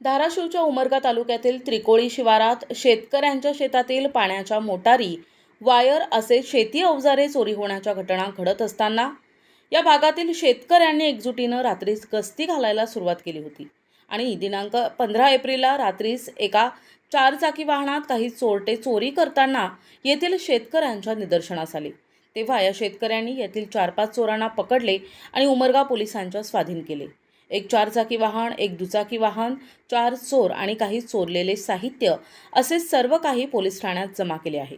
धाराशिवच्या उमरगा तालुक्यातील त्रिकोळी शिवारात शेतकऱ्यांच्या शेतातील पाण्याच्या मोटारी वायर असे शेती अवजारे चोरी होण्याच्या घटना घडत असताना या भागातील शेतकऱ्यांनी एकजुटीनं रात्रीस गस्ती घालायला सुरुवात केली होती. आणि दिनांक पंधरा एप्रिलला रात्रीस एका चारचाकी वाहनात काही चोरटे चोरी करताना येथील शेतकऱ्यांच्या निदर्शनास आले. तेव्हा या शेतकऱ्यांनी येथील चार पाच चोरांना पकडले आणि उमरगा पोलिसांच्या स्वाधीन केले. एक चारचाकी वाहन एक दुचाकी वाहन चार चोर आणि काही चोरलेले साहित्य असे सर्व काही पोलीस ठाण्यात जमा केले आहे.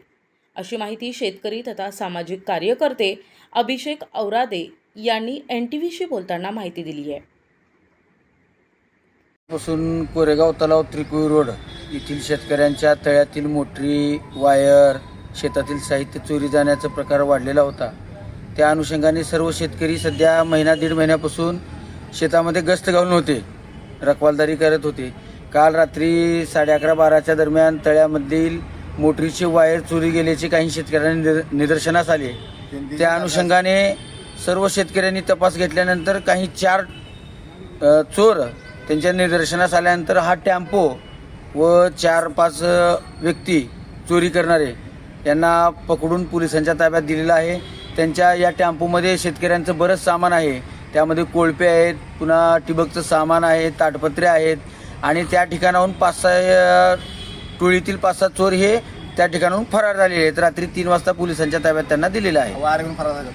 अशी माहिती शेतकरी तथा सामाजिक कार्यकर्ते अभिषेक औरादे यांनी एन टी व्हीशी बोलताना माहिती दिली आहे. पासून कोरेगाव तलाव त्रिकुई रोड येथील शेतकऱ्यांच्या तळ्यातील मोटरी वायर शेतातील साहित्य चोरी जाण्याचा प्रकार वाढलेला होता. त्या अनुषंगाने सर्व शेतकरी सध्या महिना दीड महिन्यापासून शेतामध्ये गस्त घालून होते. रखवालदारी करत होते. काल रात्री साडे अकरा बाराच्या दरम्यान तळ्यामधील मोटरीची वायर चोरी गेल्याचे काही शेतकऱ्यांनी निदर्शनास आले. त्या अनुषंगाने सर्व शेतकऱ्यांनी तपास घेतल्यानंतर काही चार चोर त्यांच्या निदर्शनास आल्यानंतर हा टॅम्पो व चार पाच व्यक्ती चोरी करणारे यांना पकडून पोलिसांच्या ताब्यात दिलेला आहे. त्यांच्या या टॅम्पोमध्ये शेतकऱ्यांचं बरंच सामान आहे. त्यामध्ये कोळपे आहेत पुन्हा ठिबकचं सामान आहे ताडपत्रे आहेत आणि त्या ठिकाणाहून पाच सहा टोळीतील पाच सहा चोर हे त्या ठिकाणाहून फरार झालेले आहेत. रात्री तीन वाजता पोलिसांच्या ताब्यात त्यांना दिलेलं आहे. वायर घेऊन फरार झाले.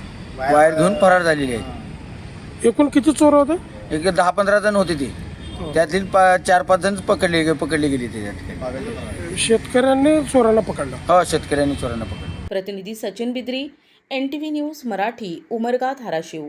वायर घेऊन फरार झालेले आहेत. एकूण किती चोर होते? एक दहा पंधरा जण होते ते. त्यातील पा- चार पाच जण पकडले पकडले गेले ते शेतकऱ्यांनी चोरांना पकडलं. हो शेतकऱ्यांनी चोरांना पकडले. प्रतिनिधी Sachin Bidri N T V news Marathi Umarga Dharashiv.